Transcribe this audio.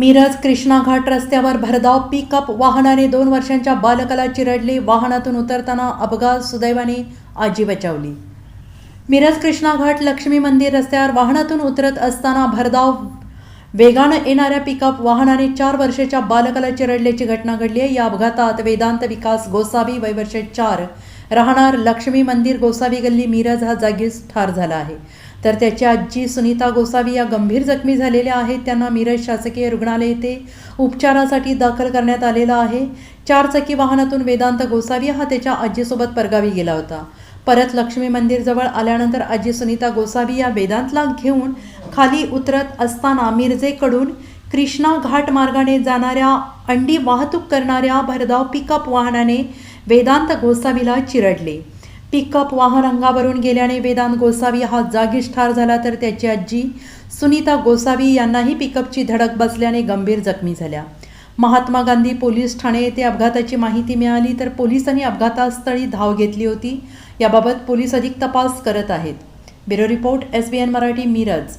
मिरज कृष्णा घाट रस्त्यावर भरधाव पिकअप वाहनाने दोन वर्षांच्या बालकाला चिरडले. वाहनातून उतरताना अपघात सुदैवाने आजी बचावली. मिरज कृष्णा घाट लक्ष्मी मंदिर रस्त्यावर वाहनातून उतरत असताना भरधाव वेगानं येणाऱ्या पिकअप वाहनाने चार वर्षाच्या बालकाला चिरडल्याची घटना घडली आहे. या अपघातात वेदांत विकास गोसावी वय वर्ष चार राहणार लक्ष्मी मंदिर गोसावी गल्ली मिरज हा जागीच ठार झाला आहे. तर त्याची आजी सुनीता गोसावी या गंभीर जखमी झालेल्या आहेत. त्यांना मिरज शासकीय रुग्णालय येथे उपचारासाठी दाखल करण्यात आलेला आहे. चारचाकी वाहनातून वेदांत गोसावी हा त्याच्या आजीसोबत परगावी गेला होता. परत लक्ष्मी मंदिरजवळ आल्यानंतर आजी सुनीता गोसावी या वेदांतला घेऊन खाली उतरत असताना मिरजेकडून कृष्णा घाट मार्गाने जाणाऱ्या अंडी वाहतूक करणाऱ्या भरधाव पिकअप वाहनाने वेदांत गोसावीला चिरडले. पिकअप वाहन अंगावरून गेल्याने वेदांत गोसावी हा जागीच ठार झाला तर त्याची आजी सुनीता गोसावी यांनाही पिकअपची धडक बसल्याने गंभीर जखमी झाल्या. महात्मा गांधी पोलीस ठाणे येथे अपघाताची माहिती मिळाली तर पोलिसांनी अपघातास्थळी धाव घेतली होती. याबाबत पोलीस अधिक तपास करत आहेत. Bureau report S B N Marathi Miraj.